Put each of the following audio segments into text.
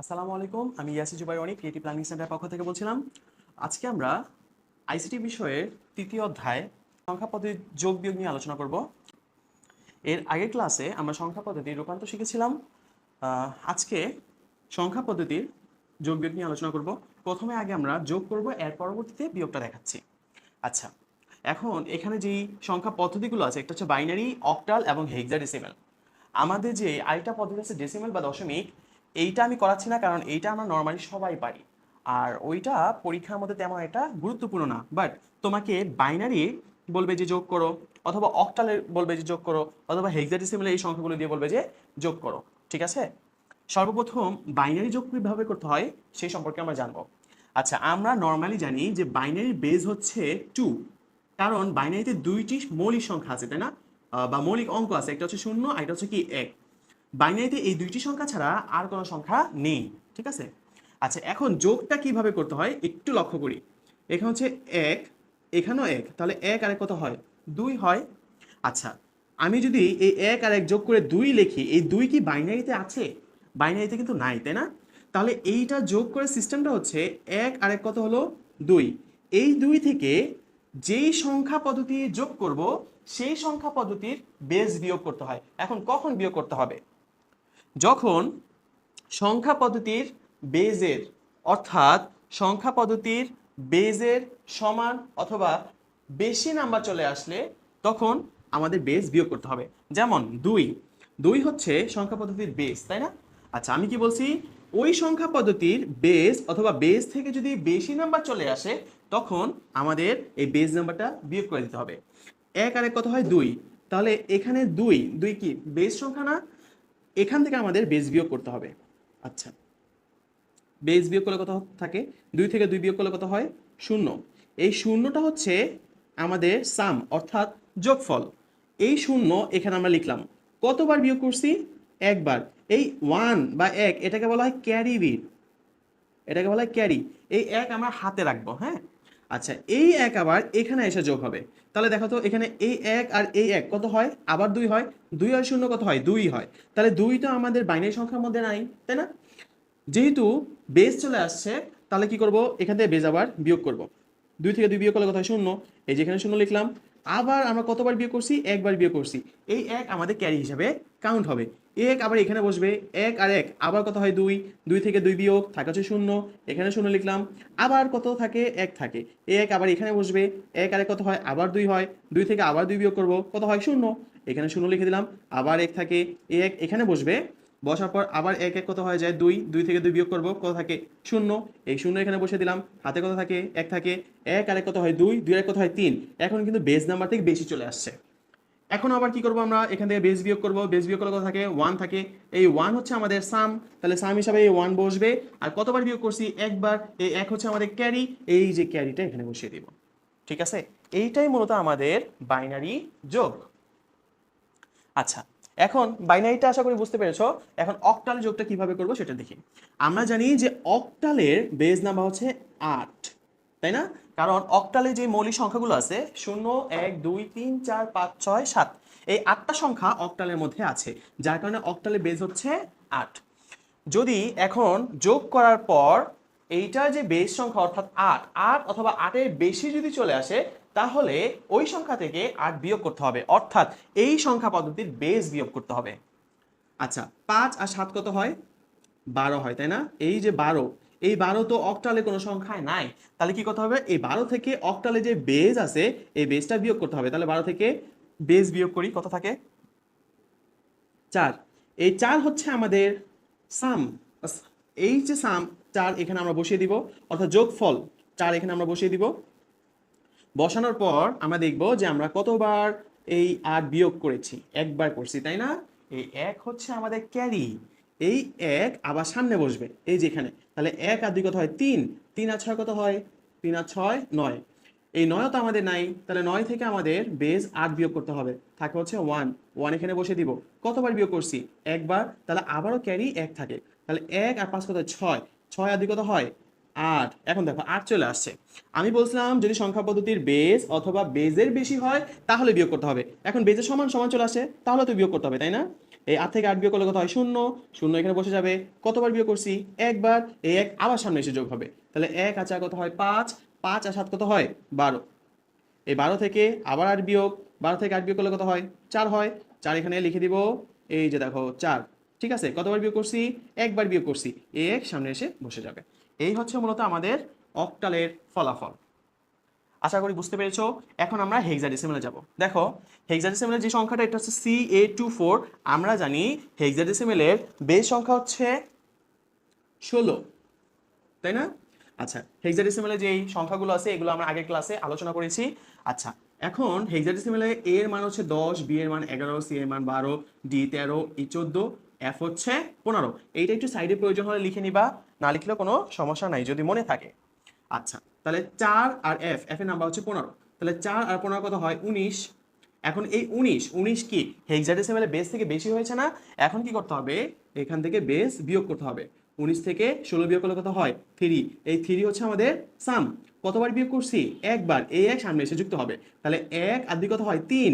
আসসালামু আলাইকুম, আমি ইয়াসি জুবাই অনেক ক্রিয়েটিভ প্ল্যানিং সেন্টারের পক্ষ থেকে বলছিলাম। আজকে আমরা আইসিটি বিষয়ের তৃতীয় অধ্যায় সংখ্যা পদ্ধতির যোগ বিয়োগ নিয়ে আলোচনা করব। এর আগের ক্লাসে আমরা সংখ্যা পদ্ধতির রূপান্তর শিখেছিলাম। আজকে সংখ্যা পদ্ধতির যোগ বিয়োগ নিয়ে আলোচনা করব। প্রথমে আগে আমরা যোগ করব, এর পরবর্তীতে বিয়োগটা দেখাচ্ছি। আচ্ছা এখন এখানে যেই সংখ্যা পদ্ধতিগুলো আছে, একটা হচ্ছে বাইনারি অক্টাল এবং হেক্সাডেসিমাল আমাদের যে আরেকটা পদ্ধতি আছে ডেসিমাল বা দশমিক এইটা আমি করাচ্ছি না, কারণ এইটা আমরা নর্মালি সবাই পারি। আর ওইটা পরীক্ষার মধ্যে তেমন একটা গুরুত্বপূর্ণ না। বাট তোমাকে বাইনারি বলবে যে যোগ করো, অথবা অক্টালের বলবে যে যোগ করো, অথবা হেক্সাডেসিমালের এই সংখ্যাগুলো দিয়ে বলবে যে যোগ করো। ঠিক আছে? সর্বপ্রথম বাইনারি যোগ কীভাবে করতে হয় সেই সম্পর্কে আমরা জানব। আচ্ছা আমরা নর্মালি জানি যে বাইনারি বেজ হচ্ছে টু কারণ বাইনারিতে দুইটি মৌলিক সংখ্যা আছে, তাই না? বা মৌলিক অঙ্ক আছে, একটা হচ্ছে শূন্য একটা হচ্ছে কি, এক। বাইনারিতে এই দুইটি সংখ্যা ছাড়া আর কোনো সংখ্যা নেই, ঠিক আছে? আচ্ছা এখন যোগটা কীভাবে করতে হয় একটু লক্ষ্য করি। এখানে হচ্ছে এক, এখানেও এক, তাহলে এক আর এক কত হয়? দুই হয়। আচ্ছা আমি যদি এই এক আর এক যোগ করে দুই লিখি, এই দুই কি বাইনারিতে আছে? বাইনারিতে কিন্তু নাই, তাই না? তাহলে এইটা যোগ করে সিস্টেমটা হচ্ছে এক আর এক কত হলো? দুই। এই দুই থেকে যেই সংখ্যা পদ্ধতি যোগ করব, সেই সংখ্যা পদ্ধতির বেস বিয়োগ করতে হয়। এখন কখন বিয়োগ করতে হবে? যখন সংখ্যা পদ্ধতির বেজের, অর্থাৎ সংখ্যা পদ্ধতির বেজের সমান অথবা বেশি নাম্বার চলে আসলে তখন আমাদের বেস বিয়োগ করতে হবে। যেমন দুই। দুই হচ্ছে সংখ্যা পদ্ধতির বেস, তাই না? আচ্ছা আমি কি বলছি? ওই সংখ্যা পদ্ধতির বেস অথবা বেস থেকে যদি বেশি নাম্বার চলে আসে, তখন আমাদের এই বেস নাম্বারটা বিয়োগ করে দিতে হবে। এক আর এক কত হয়? দুই। তাহলে এখানে দুই। দুই কি? বেস সংখ্যা না? এখান থেকে আমাদের বেস বিয়োগ করতে হবে। আচ্ছা। বেস বিয়োগ করলে কত থাকে? দুই থেকে দুই বিয়োগ করলে কত হয়? শূন্য। এই শূন্যটা হচ্ছে আমাদের সাম অর্থাৎ যোগফল। এই শূন্য এখানে আমরা লিখলাম। কতবার বিয়োগ করছি? একবার। এই ওয়ান বা এক, এটাকে বলা হয় ক্যারি বিট এটাকে বলা হয় ক্যারি এই এক আমরা হাতে রাখব হ্যাঁ? আচ্ছা এই এক আবার এখানে এসে যোগ হবে। তাহলে দেখো তো, এখানে এই এক আর এই এক কত হয়? আবার দুই হয়। দুই আর শূন্য কত হয়? দুই হয়। তাহলে দুই তো আমাদের বাইনারি সংখ্যার মধ্যে নাই, তাই না? যেহেতু বেস চলে আসছে, তাহলে কি করব? এখান থেকে বেজ আবার বিয়োগ করব। দুই থেকে দুই বিয়োগ করলে হয়? শূন্য। এই যেখানে শূন্য লিখলাম আবার আমরা কতবার বিয়ে করছি? একবার বিয়ে করছি। এই এক আমাদের ক্যারি হিসাবে কাউন্ট হবে। এক আবার এখানে বসবে, এক আর এক। আবার কত হয়? দুই। দুই থেকে দুই বিয়োগ, থাকে হচ্ছে শূন্য। এখানে শূন্য লিখলাম। আবার কত থাকে? এক থাকে। এক আবার এখানে বসবে, এক আর এক কত হয়? আবার দুই হয়। দুই থেকে আবার দুই বিয়োগ করব, কত হয়? শূন্য। এখানে শূন্য লিখে দিলাম। আবার এক থাকে। এক এখানে বসবে বসার পর আবার এক এক কত হয়ে যায়, দুই দুই থেকে দুই বিয়োগ করব, কত থাকে? শূন্য। এই শূন্য এখানে বসে দিলাম, হাতে কত থাকে? এক থাকে। এক আর এক কত হয় দুই দুই এক কত হয় তিন। এখন কিন্তু বেস নাম্বার থেকে বেশি চলে আসছে। এখন আবার কি করব আমরা? এখান থেকে বেস বিয়োগ করব। বেস বিয়োগ করলে কত থাকে? ওয়ান থাকে। এই ওয়ান হচ্ছে আমাদের সাম তাহলে সাম হিসাবে এই ওয়ান বসবে। আর কতবার বিয়োগ করছি? একবার। এই এক হচ্ছে আমাদের ক্যারি এই যে ক্যারিটা এখানে বসিয়ে দিব। ঠিক আছে? এইটাই মূলত আমাদের বাইনারি যোগ। আচ্ছা এখন বাইনারিটা আশা করি বুঝতে পেরেছ। এখন অক্টাল যোগটা কীভাবে করব সেটা দেখি। আমরা জানি যে অক্টালের বেজ নাম্বার হচ্ছে আট, তাই না? কারণ অক্টালে যে মৌলিক সংখ্যাগুলো আছে, শূন্য, এক, দুই, তিন, চার, পাঁচ, ছয়, সাত, এই আটটা সংখ্যা অক্টালের মধ্যে আছে, যার কারণে অক্টালের বেজ হচ্ছে আট। যদি এখন যোগ করার পর এইটার যে বেস সংখ্যা, অর্থাৎ আট আট অথবা আটের বেশি যদি চলে আসে তাহলে ওই সংখ্যা থেকে আট বিয়োগ করতে হবে। অর্থাৎ এই সংখ্যা পদ্ধতির বেস বিয়োগ করতে হবে। আচ্ছা পাঁচ আর সাত কত হয়? বারো হয়, তাই না? এই যে বারো, এই বারো তো অক্টালে কোনো সংখ্যায় নাই। তাহলে কি করতে হবে? এই বারো থেকে অক্টালে যে বেজ আছে, এই বেজটা বিয়োগ করতে হবে। তাহলে বারো থেকে বেজ বিয়োগ করি, কত থাকে? চার। এই চার হচ্ছে আমাদের সাম এই যে সাম চার এখানে আমরা বসিয়ে দিব। অর্থাৎ যোগফল, চার এখানে আমরা বসিয়ে দিব। বসানোর পর আমরা দেখব যে আমরা কতবার এই আট বিয়োগ করেছি। একবার করছি, তাই না? এই এক হচ্ছে আমাদের ক্যারি। এই এক আবার সামনে বসবে, এই যেখানে তাহলে এক আর দুই কত হয়? তিন। তিন আর ছয় কত হয়? তিন আর ছয়, নয়। এই নয় তো আমাদের নাই। তাহলে নয় থেকে আমাদের বেজ আট বিয়োগ করতে হবে। থাকে হচ্ছে ওয়ান। ওয়ান এখানে বসে দিব। কতবার বিয়োগ করছি? একবার। তাহলে আবারও ক্যারি এক থাকে। তাহলে এক আর পাঁচ কত ছয়। ছয় আর দুই কত হয়? আট। এখন দেখো, আট চলে আসছে। আমি বলছিলাম, যদি সংখ্যা পদ্ধতির বেজ অথবা বেজের বেশি হয়, তাহলে বিয়োগ করতে হবে। এখন বেজের সমান সমান চলে আসে তাহলে তো বিয়োগ করতে হবে, তাই না? এই আট থেকে আট বিয়োগ করলে কত হয়? শূন্য। শূন্য এখানে বসে যাবে। কতবার বিয়োগ করছি? একবার। এই এক আবার সামনে এসে যোগ হবে। তাহলে এক আচার কত হয়? পাঁচ। পাঁচ আর সাত কত হয়? বারো। এই বারো থেকে আবার আট বিয়োগ। বারো থেকে আট বিয়োগ করলে কত হয়? চার হয়। চার এখানে লিখে দিব। এই যে দেখো, চার। ঠিক আছে? কতবার বিয়োগ করছি? একবার বিয়োগ করছি। এক সামনে এসে বসে যাবে। এই হচ্ছে মূলত আমাদের অক্টালের ফলাফল। আশা করি বুঝতে পেরেছ। এখন আমরা হেক্সাডেসিমেলে যাব। দেখো হেক্সাডেসিমেলের যে সংখ্যাটা, এটা হচ্ছে সি এ টু ফোর আমরা জানি হেক্সাডেসিমেলের বেস সংখ্যা হচ্ছে ষোলো। তাই না? আচ্ছা হেক্সাডেসিমেলে যেই সংখ্যাগুলো আছে, এগুলো আমরা আগের ক্লাসে আলোচনা করেছি। আচ্ছা এখন হেক্সাডেসিমেলে এর মান হচ্ছে দশ বি এর মান এগারো সি এর মান বারো ডি তেরো ই চোদ্দ। এফ হচ্ছে পনেরো। এইটা একটু সাইডে প্রয়োজন হলে লিখে নিবা, না লিখলেও কোনো সমস্যা নাই, যদি মনে থাকে। আচ্ছা তাহলে চার আর এফ এফ এর নাম্বার হচ্ছে পনেরো। তাহলে চার আর পনেরো কত হয়? উনিশ। এখন এই উনিশ উনিশ কি? হেক্সাডেসিমেলে বেস থেকে বেশি হয়েছে না? এখন কি করতে হবে? এখান থেকে বেস বিয়োগ করতে হবে। উনিশ থেকে ষোলো বিয়োগ করলে কত হয়? থ্রি এই থ্রি হচ্ছে আমাদের সাম কতবার বিয়োগ করছি? একবার। এই এক সামনে এসে যুক্ত হবে। তাহলে এক আর দুই কত হয়? তিন।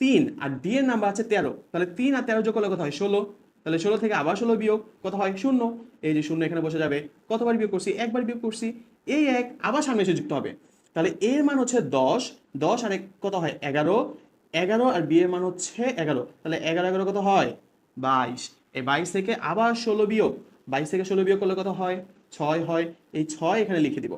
তিন আর ডি এর নাম্বার আছে তেরো। তাহলে তিন আর তেরো যোগ করলে কত হয়? ষোলো। তাহলে ষোলো থেকে আবার ষোলো বিয়োগ, কত হয়? শূন্য। এই যে শূন্য এখানে বসে যাবে। কতবার বিয়োগ করছি? একবার বিয়োগ করছি। এই এক আবার সামনে এসে যুক্ত হবে। তাহলে এর মান হচ্ছে দশ। দশ আর এক কত হয়? এগারো। এগারো আর বি এর মান হচ্ছে এগারো। তাহলে এগারো এগারো কত হয়? বাইশ। এই বাইশ থেকে আবার ষোলো বিয়োগ। বাইশ থেকে ষোলো বিয়োগ করলে কত হয়? ছয় হয়। এই ছয় এখানে লিখে দিব।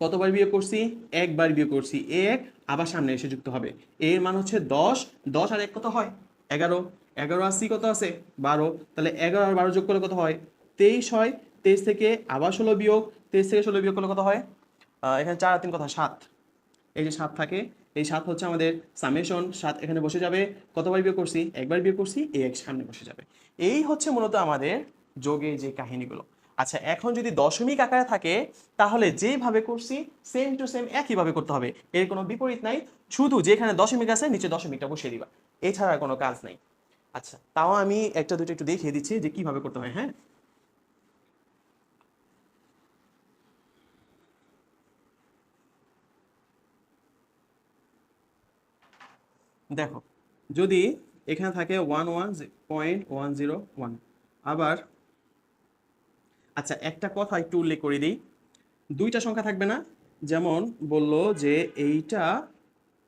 কতবার বিয়োগ করছি? একবার বিয়োগ করছি। এক আবার সামনে এসে যুক্ত হবে। এর মান হচ্ছে দশ। দশ আর এক কত হয়? এগারো। এগারো সি কত আছে? বারো। তাহলে এগারো আর বারো যোগ করলে কত হয়? তেইশ হয়। তেইশ থেকে আবার ষোলো বিয়োগ। তেইশ থেকে ষোলো বিয়োগ করলে কত হয়? এখানে চার তিন কথা, সাত। এই যে সাত থাকে, এই সাত হচ্ছে আমাদের সামেশন। সাত এখানে বসে যাবে। কতবার বিয়োগ করছি? একবার বিয়োগ করছি এই এক সামনে বসে যাবে। এই হচ্ছে মূলত আমাদের যোগে যে কাহিনীগুলো। আচ্ছা এখন যদি দশমিক আকারে থাকে, তাহলে যেভাবে করছি সেম টু সেম একইভাবে করতে হবে। এর কোনো বিপরীত নাই। শুধু যেখানে দশমিক আছে, নিচে দশমিকটা বসিয়ে দিবা। এছাড়া কোনো কাজ নাই। আচ্ছা তাও আমি একটা দুটো একটু দেখিয়ে দিচ্ছি যে কীভাবে করতে হয় হ্যাঁ? দেখো, যদি এখানে থাকে one one point one zero one আবার আচ্ছা একটা কথা একটু উল্লেখ করে দিই। দুইটা সংখ্যা থাকবে না, যেমন বলল যে এইটা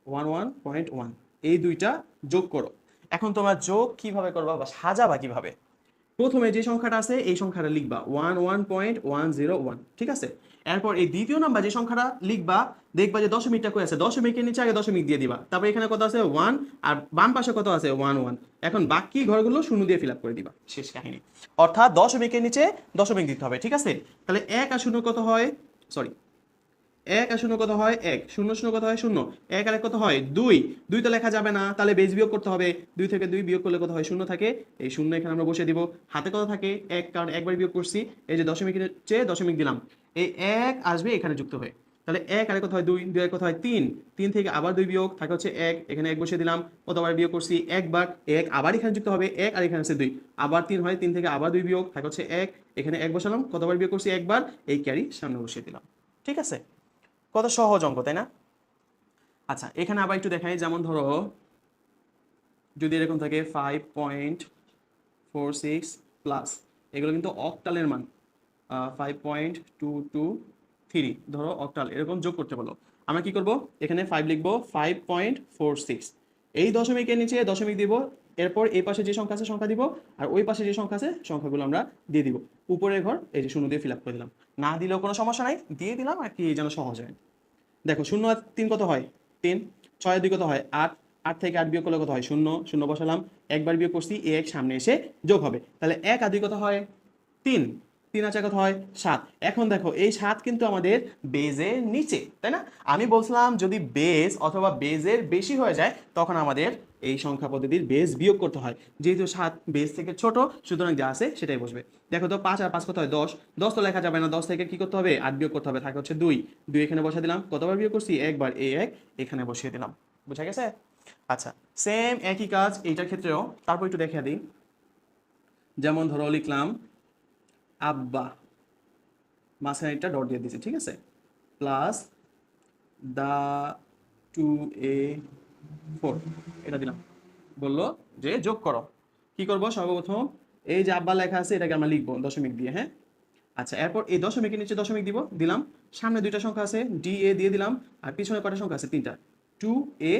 ওয়ান ওয়ান পয়েন্ট ওয়ান এই দুইটা যোগ করো। এখন তোমার যোগ কীভাবে করবা বা সাজাবা কীভাবে? প্রথমে যে সংখ্যাটা আছে, এই সংখ্যাটা লিখবা। One one point one zero one ঠিক আছে? এরপর এই দ্বিতীয় নাম্বার যে সংখ্যাটা লিখবা, দেখবা যে দশমিকটা কই আছে? দশমিকের নিচে আগে দশমিক দিয়ে দিবা। তারপর এখানে কত আছে? ওয়ান আর বাম পাশে কত আছে? ওয়ান ওয়ান এখন বাকি ঘরগুলো শূন্য দিয়ে ফিল করে দিবা। শেষ কাহিনী। অর্থাৎ দশমিকের নিচে দশমিক দিতে হবে, ঠিক আছে? তাহলে এক আর শূন্য কত হয়? সরি এক আর শূন্য কত হয় এক? শূন্য শূন্য কত হয় শূন্য? এক আর এক কত হয় দুই। দুই তো লেখা যাবে না, তাহলে বেজ বিয়োগ করতে হবে। দুই থেকে দুই বিয়োগ করলে কত হয় শূন্য থাকে? এই শূন্য এখানে আমরা বসে দিব। হাতে কত থাকে? এক, কারণ একবার বিয়োগ করছি। এই যে দশমিকের চেয়ে দশমিক দিলাম। এই এক আসবে এখানে যুক্ত হয়ে। তাহলে এক আর কত হয় দুই? দুই কত হয় তিন। তিন থেকে আবার দুই বিয়োগ, থাকে হচ্ছে এক। এখানে এক বসে দিলাম। কতবার বিয়োগ করছি? একবার। এক আবার এখানে যুক্ত হবে। এক আর এখানে আছে দুই। আবার তিন হয় তিন থেকে আবার দুই বিয়োগ, থাকে হচ্ছে এক। এখানে এক বসালাম। কতবার বিয়োগ করছি? একবার। এই ক্যারি সামনে বসিয়ে দিলাম। ঠিক আছে? কত সহজ অঙ্ক, তাই না? আচ্ছা এখানে আবার একটু দেখাই, যেমন ধরো, যদি এরকম থাকে five point four six plus এগুলো কিন্তু অক্টালের মান five point two two three ধরো অক্টাল এরকম যোগ করতে বলো। আমরা কি করব? এখানে ফাইভ লিখব ফাইভ পয়েন্ট ফোর সিক্স এই দশমিকের নিচে দশমিক দিব এরপর এই পাশে যে সংখ্যা আছে, সংখ্যা দিব, আর ওই পাশে যে সংখ্যা আছে, সংখ্যাগুলো আমরা দিয়ে দিব। উপরের ঘর, এই যে শূন্য দিয়ে ফিল করে দিলাম। না দিলেও কোনো সমস্যা নাই, দিয়ে দিলাম, আর কি যেন সহজ হয়। দেখো, শূন্য আর তিন কত হয়? তিন। ছয় দুই কত হয়? আট। আট থেকে আট বিয়োগ করলে কত হয়? শূন্য। শূন্য বসালাম। একবার বিয়োগ করছি, এ এক সামনে এসে যোগ হবে। তাহলে এক আর দুই কত হয়? তিন। তিন আছে কত হয়? সাত। এখন দেখো, এই সাত কিন্তু আমাদের বেজের নিচে, তাই না? আমি বলছিলাম যদি বেজ অথবা বেজের বেশি হয়ে যায়, তখন আমাদের এই সংখ্যা পদ্ধতির বেজ বিয়োগ করতে হয়। যেহেতু সাত বেজ থেকে ছোট, সুতরাং যা আছে সেটাই বসবে। দেখো তো পাঁচ আর পাঁচ কত হয়? দশ। দশ তো লেখা যাবে না, দশ থেকে কি করতে হবে? আট বিয়োগ করতে হবে, থাকে হচ্ছে দুই। দুই এখানে বসে দিলাম, কতবার বিয়োগ করছি? একবার এই এক, এখানে বসিয়ে দিলাম। বুঝা গেছে? আচ্ছা সেম একই কাজ, এইটার ক্ষেত্রেও, তারপর একটু দেখে দিই। যেমন ধরো লিখলাম আব্বা। মাঝখানে একটা ডট দিয়ে দিয়েছি, ঠিক আছে? Plus the two A four এটা দিলাম। বলল যে যোগ করো। কি করব? সর্বপ্রথম এই যে আব্বা লেখা আছে, এটাকে আমরা লিখব দশমিক দিয়ে হ্যাঁ? আচ্ছা এরপর এই দশমিকের নিচে দশমিক দিব, দিলাম। সামনে দুইটা সংখ্যা আছে ডি এ দিয়ে দিলাম, আর পিছনে কয়টা সংখ্যা আছে? তিনটা। টু এ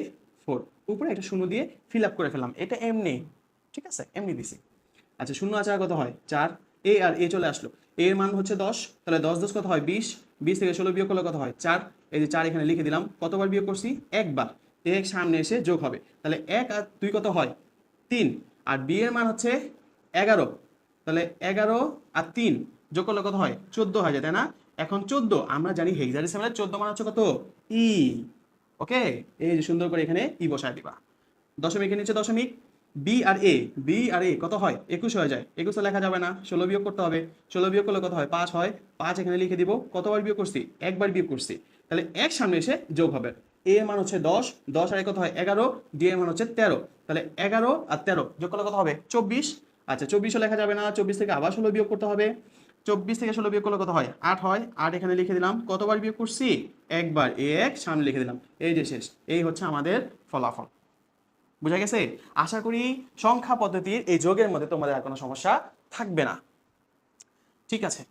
ফোর উপরে একটা শূন্য দিয়ে ফিল আপ করে ফেললাম। এটা এমনি, ঠিক আছে? এমনি দিছি। আচ্ছা শূন্য আছে আর কত হয়? চার। এ আর এ চলে আসলো। এ এর মান হচ্ছে দশ, তাহলে দশ দশ কত হয়? বিশ। বিশ থেকে ষোলো বিয়োগ করলে কত হয়? চার। এই যে চার এখানে লিখে দিলাম, কতবার বিয়োগ করছি? একবার। এক সামনে এসে যোগ হবে। তাহলে এক আর দুই কত হয়? তিন। আর বি এর মান হচ্ছে এগারো। তাহলে এগারো আর তিন যোগ করলে কত হয়? চোদ্দ হয়ে তাই না? এখন চোদ্দ, আমরা জানি হেক্সাডেসিমালের চোদ্দ মান হচ্ছে কত? ই ওকে এই যে সুন্দর করে এখানে ই বসায় দিবা। দশমিকের নিচে দশমিক। বি আর এ বি আর এ কত হয়? একুশ হয়ে যায়। একুশে লেখা যাবে না, ষোলো বিয়োগ করতে হবে। ষোলো বিয়োগ করলে কত হয়? পাঁচ হয়। পাঁচ এখানে লিখে দিব। কতবার বিয়োগ করছি? একবার বিয়োগ করছি। তাহলে এক সামনে এসে যোগ হবে। এ মান হচ্ছে দশ। দশ আর কত হয়? এগারো। ডি এর মান হচ্ছে তেরো। তাহলে এগারো আর তেরো যোগ করলে কত হবে? চব্বিশ। আচ্ছা চব্বিশও লেখা যাবে না। চব্বিশ থেকে আবার ষোলো বিয়োগ করতে হবে। চব্বিশ থেকে ষোলো বিয়োগ করলে কত হয়? আট হয়। আট এখানে লিখে দিলাম। কতবার বিয়োগ করছি? একবার। এ এক সামনে লিখে দিলাম। এই যে শেষ। এই হচ্ছে আমাদের ফলাফল। বুঝা গেছে? আশা করি সংখ্যা পদ্ধতির এই যোগের মধ্যে তোমাদের আর কোনো সমস্যা থাকবে না। ঠিক আছে।